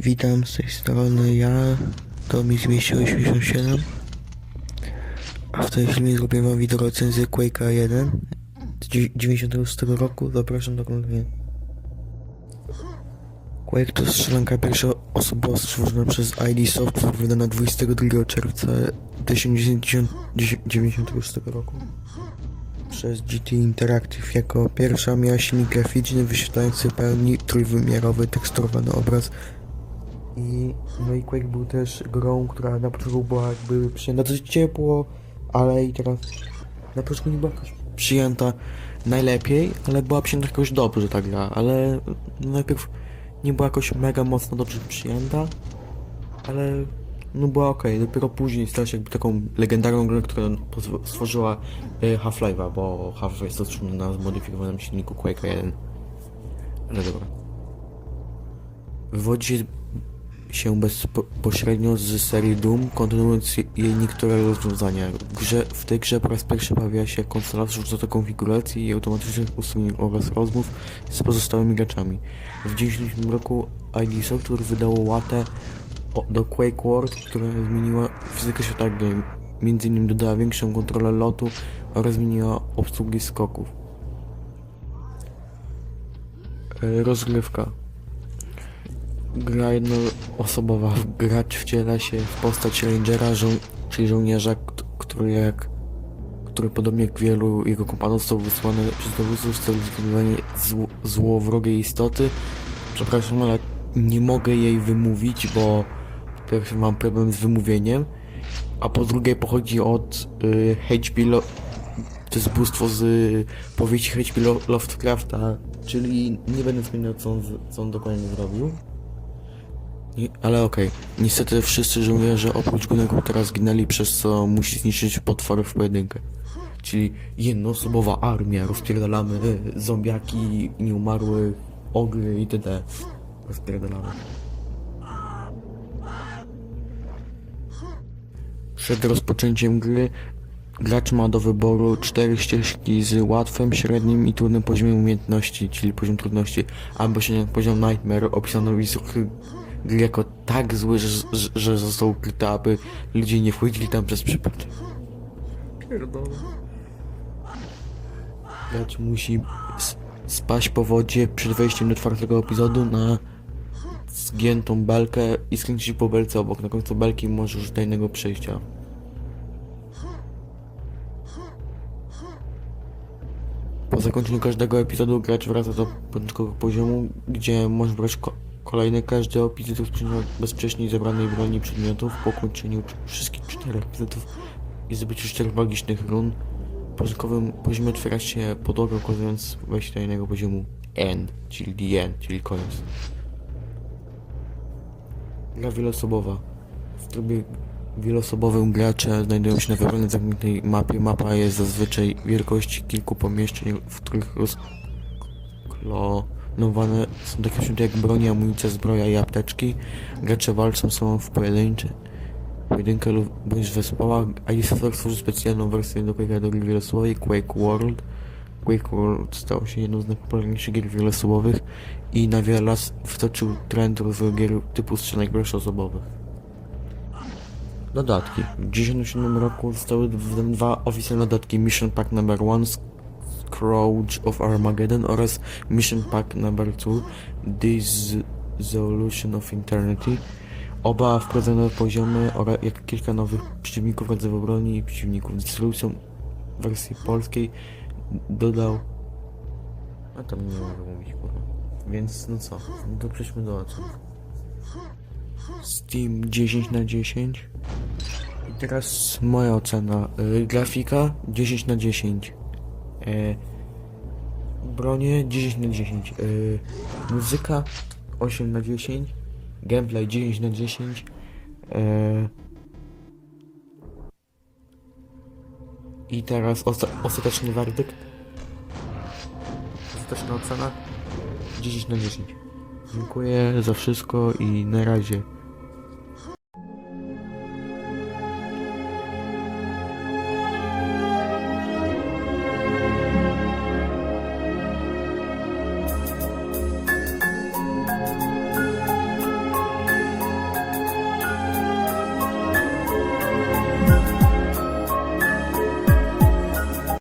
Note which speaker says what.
Speaker 1: Witam z tej strony ja, to mi zmieściło 87 A w tej chwili zrobię wam wideo recenzję Quake'a 1 z dziew- 96 roku, zapraszam do oglądania. Quake to strzelanka pierwszoosobowa stworzona przez ID Software wydana 22 czerwca 1996 roku. Przez GT Interactive jako pierwsza miała silnik graficzny wyświetlający pełni trójwymiarowy teksturowany obraz i no i Quake był też grą, która na początku była jakby przyjęta dosyć ciepło, ale i teraz na początku nie była jakoś przyjęta najlepiej, ale była przyjęta jakoś dobrze ta gra, ale najpierw nie była jakoś mega mocno dobrze przyjęta, ale no była okej, dopiero później stała się jakby taką legendarną grą, która stworzyła e, Half-Life'a, bo Half-Life jest stworzony na zmodyfikowanym silniku Quake'a 1. Ale dobra. Wywodzi się bezpośrednio z serii Doom, kontynuując jej niektóre rozwiązania. W, grze, w tej grze po raz pierwszy pojawia się konsola wrzuca do konfiguracji i automatycznych ustawień oraz rozmów z pozostałymi graczami. W 1990 roku ID Software wydało łatę do Quake World, która zmieniła fizykę świata gry. Innymi dodała większą kontrolę lotu oraz zmieniła obsługi skoków. E, Rozgrywka. Gra jednoosobowa. Gracz wciela się w postać Rangera, żo czyli żołnierza, kt- który jak który podobnie jak wielu jego kompanów został wysłany przez dowódców w celu zlikwidowania zł złowrogiej istoty. Przepraszam, ale nie mogę jej wymówić, bo po pierwsze mam problem z wymówieniem, a po drugie pochodzi od y, H.P. To jest bóstwo z y, powieści H.P. Lo Lovecrafta, czyli nie będę wspominał co on, co on dokładnie zrobił. Nie, ale okej, niestety wszyscy żołnierze oprócz głównego teraz zginęli, przez co musi zniszczyć potwory w pojedynkę. Czyli jednoosobowa armia, rozpierdalamy y, zombiaki, nieumarłych, ogry itd. Rozpierdalamy. Przed rozpoczęciem gry gracz ma do wyboru cztery ścieżki z łatwym, średnim i trudnym poziomem umiejętności, czyli poziom trudności, albo się poziom Nightmare opisano w instrukcji jako tak zły, że, że, że został ukryty, aby ludzie nie wchodzili tam przez przypadek. Pierdolę. Gracz musi spaść po wodzie przed wejściem do czwartego epizodu na zgiętą belkę i skręcić po belce obok. Na końcu belki może użyć tajnego przejścia. Po zakończeniu każdego epizodu gracz wraca do początkowego poziomu, gdzie może brać kolejny. Każdy epizod rozpoczyna bez wcześniej zebranej broni przedmiotów. Po ukończeniu cz- wszystkich czterech epizodów i zdobyciu czterech magicznych run, w początkowym poziomie otwiera się podłoga, ukazując wejście do innego poziomu End, czyli the end, czyli koniec. Gra wieloosobowa. W trybie wieloosobowym gracze znajdują się na wybranej zamkniętej mapie. Mapa jest zazwyczaj wielkości kilku pomieszczeń, w których rozklonowane są takie przedmioty jak broń, amunicja, zbroja i apteczki. Gracze walczą sobą w pojedynczy pojedynkę lub bądź w zespołach, a Software stworzył specjalną wersję do do gry wieloosobowej Quake World. Quake World stał się jedną z najpopularniejszych gier wieloosobowych i na wiele lat wtoczył trend rozwoju gier typu strzelanek pierwszoosobowych. Dodatki. W 1997 roku zostały wydane dwa oficjalne dodatki Mission Pack Number 1 Scourge of Armageddon oraz Mission Pack Number 2 Dissolution of Eternity. Oba wprowadzono poziomy oraz jak kilka nowych przeciwników rodzajowych broni i przeciwników. Dystrybucją wersji polskiej dodał... A tam nie mogę mówić, kurwa. Więc no co, no to przejdźmy do ocen. Steam 10 na 10 i teraz moja ocena. Y, grafika 10 na 10. E, bronie 10 na 10. Y, muzyka 8 na 10. Gameplay 10 na 10. E, I teraz osta ostateczny werdykt. Ostateczna ocena 10 na 10. Dziękuję za wszystko i na razie.